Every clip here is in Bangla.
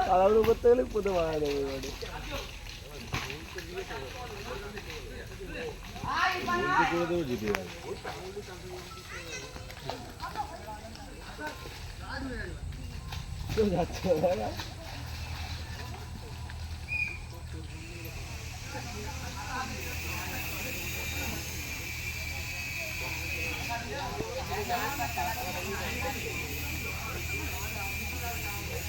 তাড়াহুড়ো করতে গেলে পুঁতে মারা যাবে এবারে করে দেবো জিতে যাবে কেউ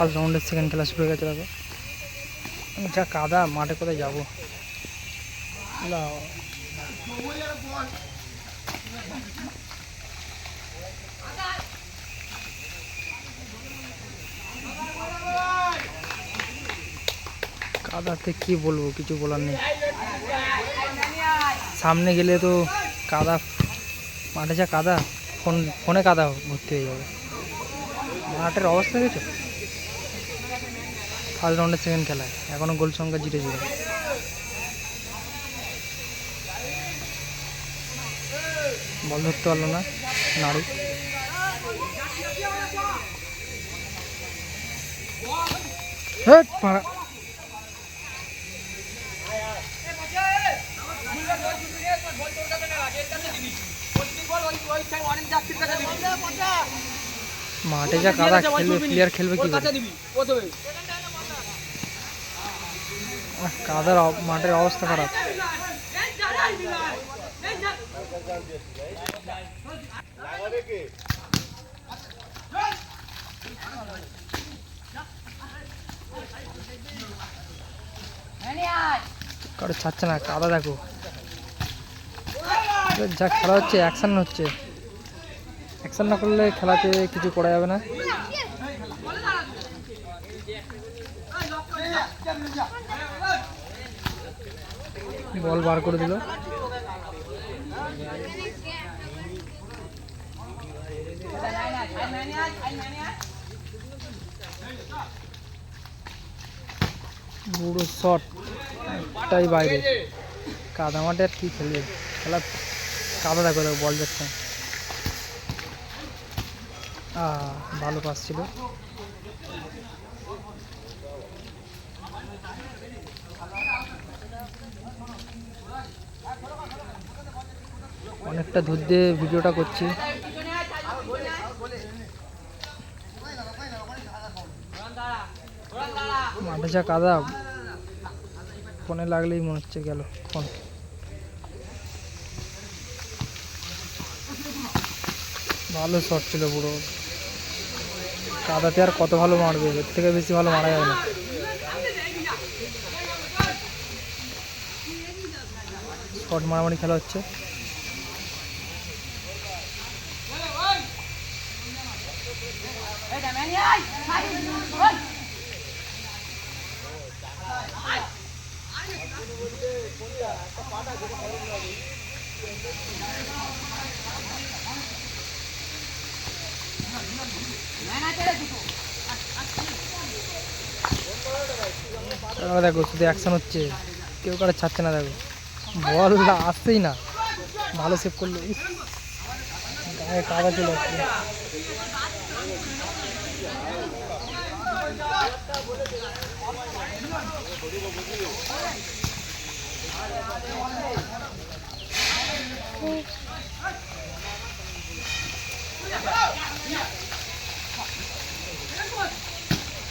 ফার্স্ট রাউন্ডের সেকেন্ড খেলা শুরু হয়ে গেছে, দেখো। যা কাদা, মাঠে কোথায় যাব? কাদাতে কি বলব, কিছু বলার নেই। সামনে গেলে তো কাদা, মাঠে যা কাদা, ফোন, ফোনে কাদা ভর্তি হয়ে যাবে। মাঠের অবস্থা দেখেছ? ফার্স্ট রাউন্ডের সেকেন্ড খেলায়। এখনও গোল সংখ্যা জিরো জিরো। বল ধরতে পারল না, নাড়ু। মাঠে যা কাদা, খেলবে প্লেয়ার খেলবে কি কাদার মাঠের অবস্থা খারাপ? কারও ছাড়ছে না, কাদা দেখো। যা খেলা হচ্ছে অ্যাকশন হচ্ছে। অ্যাকশন না করলে খেলাতে কিছু করা যাবে না। বল বার করে দিল। বুড়ো শট বাইরে। কাদা মাঠে আর কি খেলবে? খেলা কাদা দেখো দেখো বল যাচ্ছে। ভালো পাস ছিল। অনেকটা দূর দিয়ে ভিডিওটা করছি। মাঠে যা কাদা, ফোনে লাগলেই মনে হচ্ছে গেল ফোন। ভালো শট ছিল পুরো। কাদাতে আর কত ভালো মারবে? এর থেকে বেশি ভালো মারা যাবে না। শট মারামারি খেলা হচ্ছে। দেখো শুধু অ্যাকশন হচ্ছে। কেউ কারও ছাড়ছে না দেখো। বল আসছেই না। ভালো সেভ করল গায়ে কাদা চলে আসছে।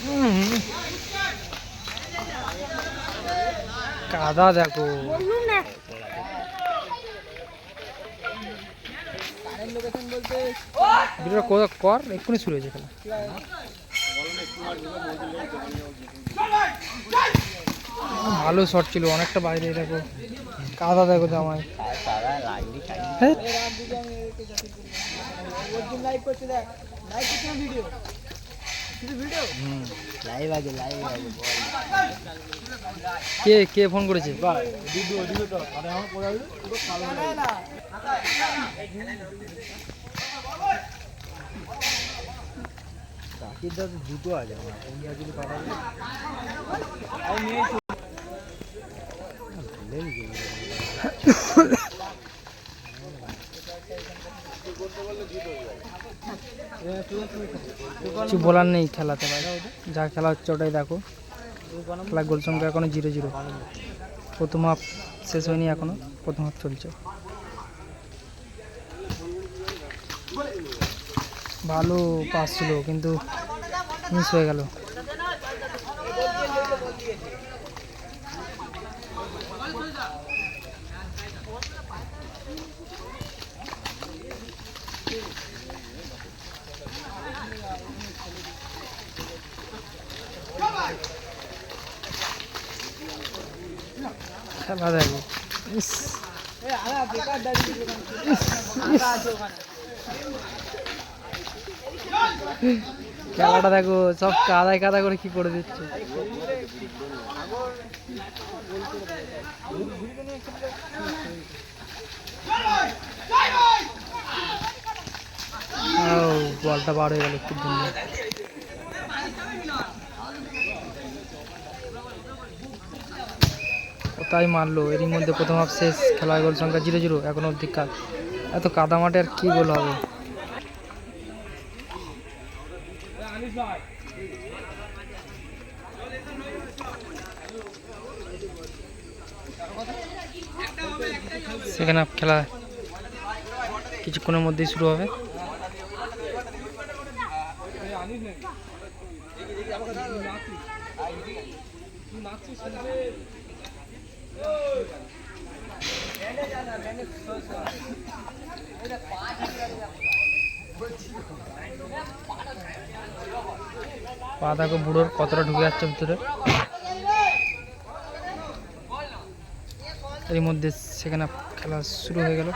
হুম। কাদা দেখো। ভিডিওটা কর- এক্ষুনি শুরু হয়েছে খেলা। ভালো শট ছিল, অনেকটা বাইরে দেখো। কাদা দেখো জামাই হ্যাঁ লাইভ আছে লাইভ আছে কে কে ফোন করেছে? চাকির দাদা দুটো আছে আমার কোনটা যদি পাঠাবে। কিছু বলার নেই খেলাতে যা খেলা হচ্ছে ওটাই দেখো। খেলা গোল সংখ্যা এখনও জিরো জিরো। প্রথম হাফ শেষ হয়নি এখনও, প্রথম হাফ চলছে। ভালো পাস ছিল, কিন্তু মিস হয়ে গেল। দেখো খেলাটা দেখো, সব কাদায় কাদা করে কি করে দিচ্ছে? বলটা বার হয়ে গেল খুব কোথায় মারলো। এরই মধ্যে প্রথম হাফ শেষ খেলায় গোল সংখ্যা জিরো জিরো এখন অব্দি কাজ এত কাদা মাঠে আর কি গোল হবে? হাফ খেলা কিছুক্ষণের মধ্যেই শুরু হবে। পা দেখো বুড়োর কতটা ঢুকে যাচ্ছে ভিতরে? এর মধ্যে সেখানে খেলা শুরু হয়ে গেল।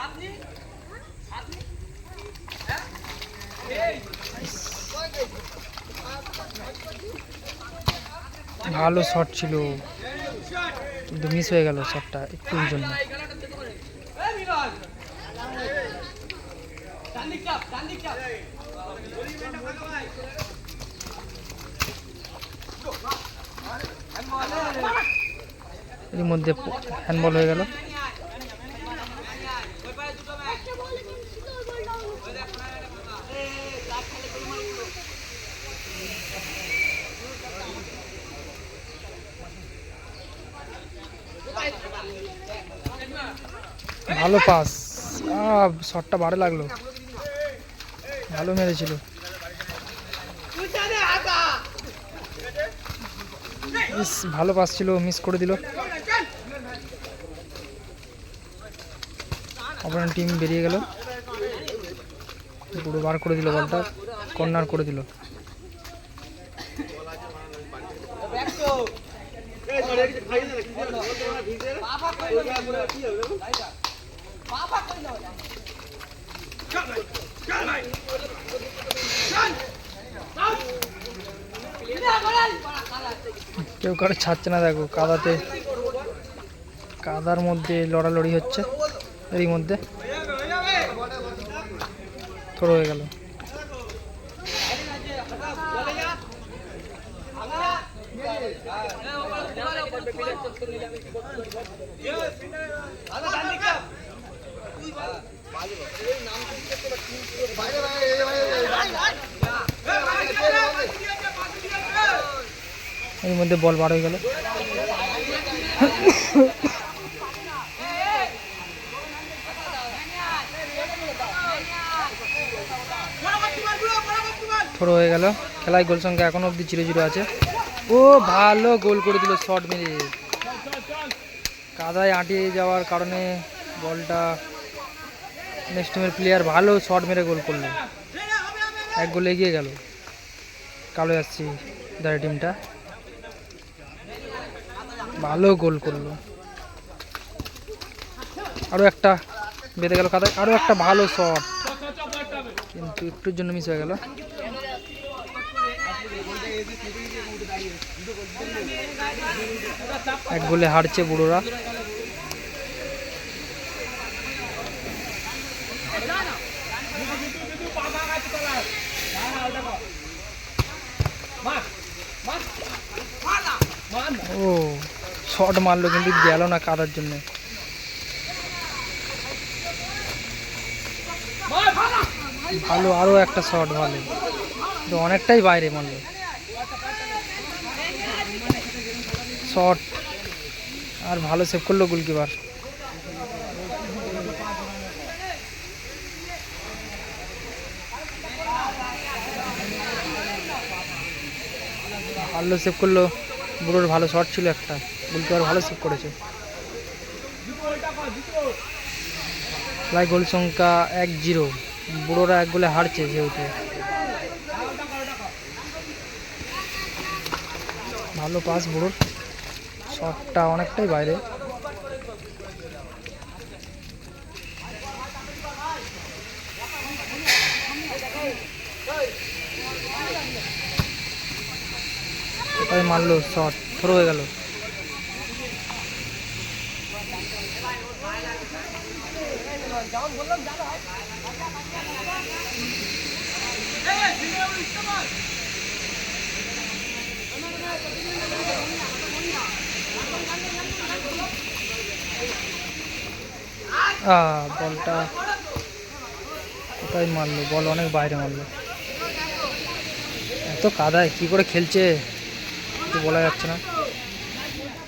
ভালো শট ছিল। কিন্তু মিস হয়ে গেল শটটা একটু জন্য। এর মধ্যে হ্যান্ডবল হয়ে গেল। ভালো পাস। শটটা বাড়ে লাগল। ভালো মেরেছিল। ভালো পাস ছিল মিস করে দিল। অপরেন টিম বেরিয়ে গেল। পুরো বার করে দিল বলটা কর্নার করে দিল। কেউ কারও ছাড়ছে না, দেখো, কাদাতে। কাদার মধ্যে লড়ালড়ি হচ্ছে, এরই মধ্যে। থ্রো হয়ে গেল। এর মধ্যে বল বার হয়ে গেল। থ্রো হয়ে গেল। খেলায় গোল সংখ্যা এখনও অবধি জিরো জিরো আছে। ও, ভালো গোল করে দিল শট মেরে। কাদায় আটিয়ে যাওয়ার কারণে বলটা নেক্সট টিমের প্লেয়ার ভালো শট মেরে গোল করল। এক গোল এগিয়ে গেল। কালো যাচ্ছি দাঁড়িয়ে টিমটা ভালো গোল করল। আরও একটা বেঁধে গেল কাদায় আরও একটা ভালো শট কিন্তু একটুর জন্য মিস হয়ে গেল। এক গোলে হারছে বুড়োরা। ও, শট মারলো কিন্তু গেল না কাদার জন্য। ভালো আরও একটা শট ভালো। কিন্তু অনেকটাই বাইরে মারলো। শট। আর ভালো সেভ করল গোলকিপার ভালো সেভ করল। বুড়োর ভালো শট ছিল একটা। গোলকিপার ভালো সেভ করেছে। প্রায় গোল সংখ্যা এক জিরো। বুড়োরা এক গোলে হারছে যেহেতু। ভালো পাস বুড়োর শটটা অনেকটাই বাইরে। কোথায় মারলো শট থ্রো হয়ে গেল। বলটা কোথায় মারলো? বল অনেক বাইরে মারলো। এত কাদায় কি করে খেলছে? বলা যাচ্ছে না।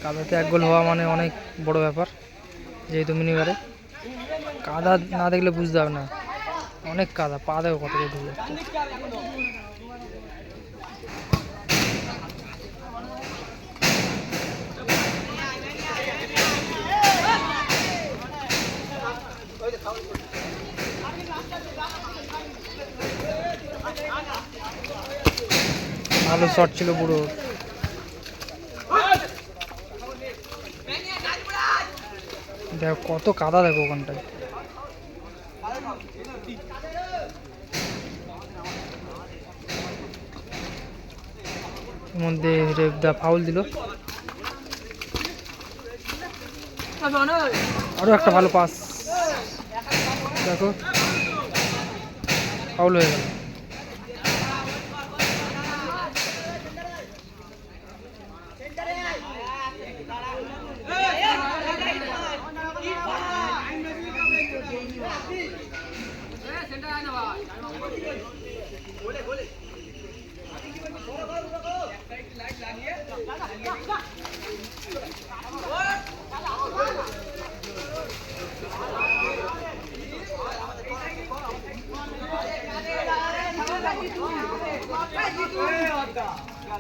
কাদাতে এক গোল হওয়া মানে অনেক বড় ব্যাপার, যেহেতু মিনিবারে কাদা না দেখলে বুঝতে হবে না। অনেক কাদা, পা দেখো কত ঢুকে ভালো শট ছিল পুরো। দেখো, কত কাদা দেখো ওখানটায়। মধ্যে রেবদা ফাউল দিল। আরও একটা ভালো পাস দেখো ফাউল হয়ে গেল।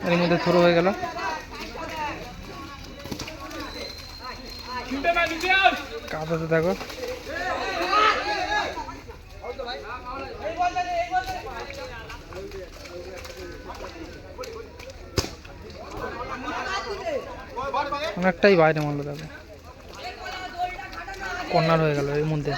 এর মধ্যে থ্রো হয়ে গেল। কাদাতে দেখো। অনেকটাই বাইরে মারলো দেখো। কর্নার হয়ে গেল এর মধ্যে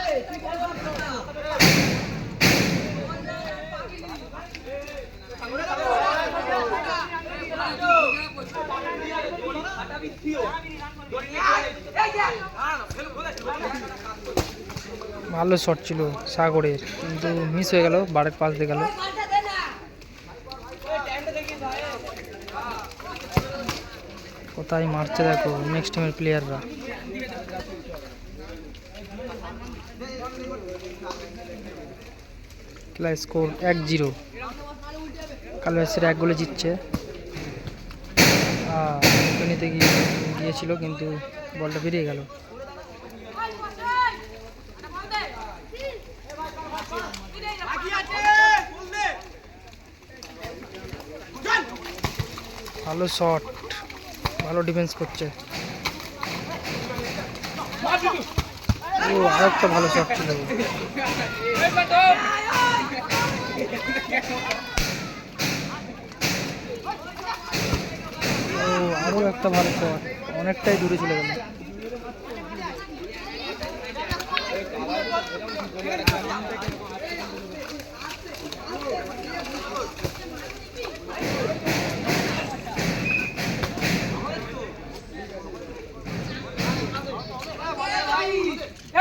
ভালো শট ছিল সাগরের কিন্তু মিস হয়ে গেল, বারের পাশ দিয়ে গেল। কোথায় মারছে দেখো নেক্সট টিমের প্লেয়াররা খেলা স্কোর এক জিরো কালো এসের এক গোলে জিতছে। নিতে গিয়ে গিয়েছিল, কিন্তু বলটা বেরিয়ে গেল। ভালো শট ভালো ডিফেন্স করছে। ও আর একটা ভালো শট ছিল। ও আরও একটা ভালো শট অনেকটাই দূরে চলে গেল।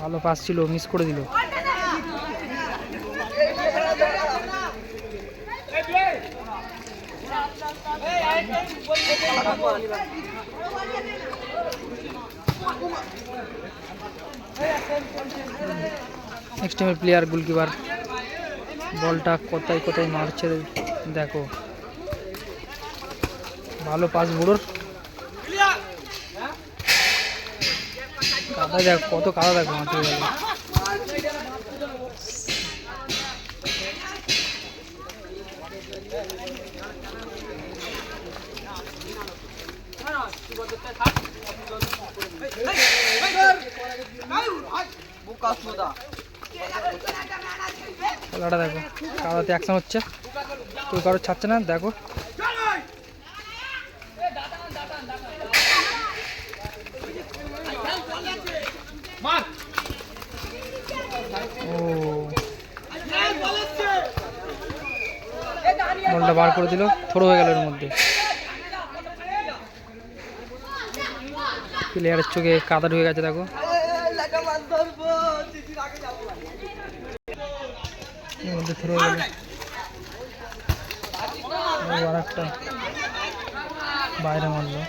ভালো পাস ছিল মিস করে দিল। নেক্সট টাইমের প্লেয়ার গোলকিপার বলটা কোথায় কোথায় মারছে, দেখো। ভালো পাস বুড়োর কাদা দেখ, কত কাদা দেখো মাঠে গেল। খেলাটা দেখো কাদাতে অ্যাকশন হচ্ছে। কেউ কারও ছাড়ছে না, দেখো ও বলটা বার করে দিল থ্রো হয়ে গেল এর মধ্যে। প্লেয়ারের চোখে কাদা ঢুকে গেছে, দেখো। মধ্যে হয়ে গেল। আর একটা বাইরে মারলো।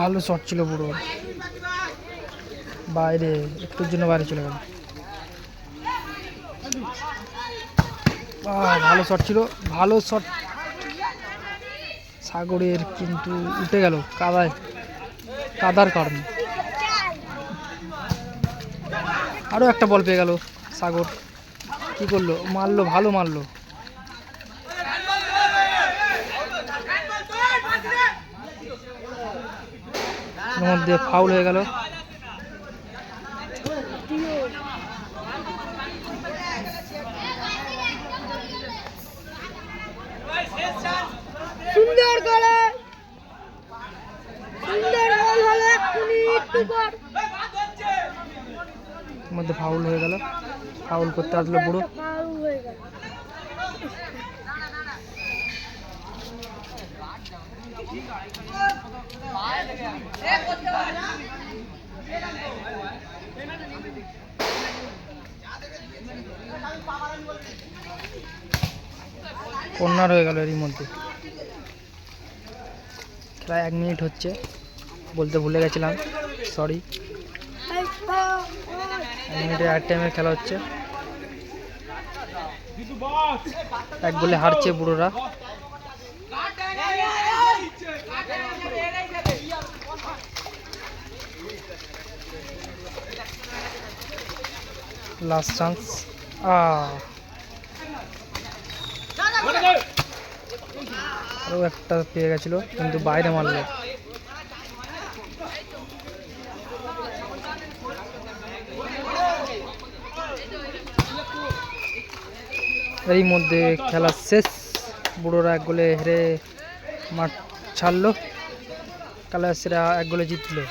ভালো শট ছিল পুরো। বাইরে, একটুর জন্য বাইরে চলে গেল। ভালো শট ছিল। ভালো শট সাগরের কিন্তু উঠে গেল কাদায়, কাদার কারণে। আরও একটা বল পেয়ে গেল সাগর। কি করল? মারলো, ভালো মারলো। এর মধ্যে ফাউল হয়ে গেল। সুন্দর করে সুন্দর গোল হলো এক্ষুনি একটু পর মধ্যে ফাউল হয়ে গেল। ফাউল করতে আসলো বুড়ো। ফাউল হয়ে গেল। কর্নার হয়ে গেল এরই মধ্যে। খেলা এক মিনিট হচ্ছে, বলতে ভুলে গেছিলাম সরি এক মিনিটে এক টাইমের খেলা হচ্ছে। এক বলে হারছে বুড়োরা। লাস্ট চান্স আরও একটা পেয়ে গেছিল, কিন্তু বাইরে মারলো। এরই মধ্যে খেলা শেষ। বুড়োরা এক গোলে হেরে মাঠ ছাড়লো। কালাসিরা এক গোলে জিতলো।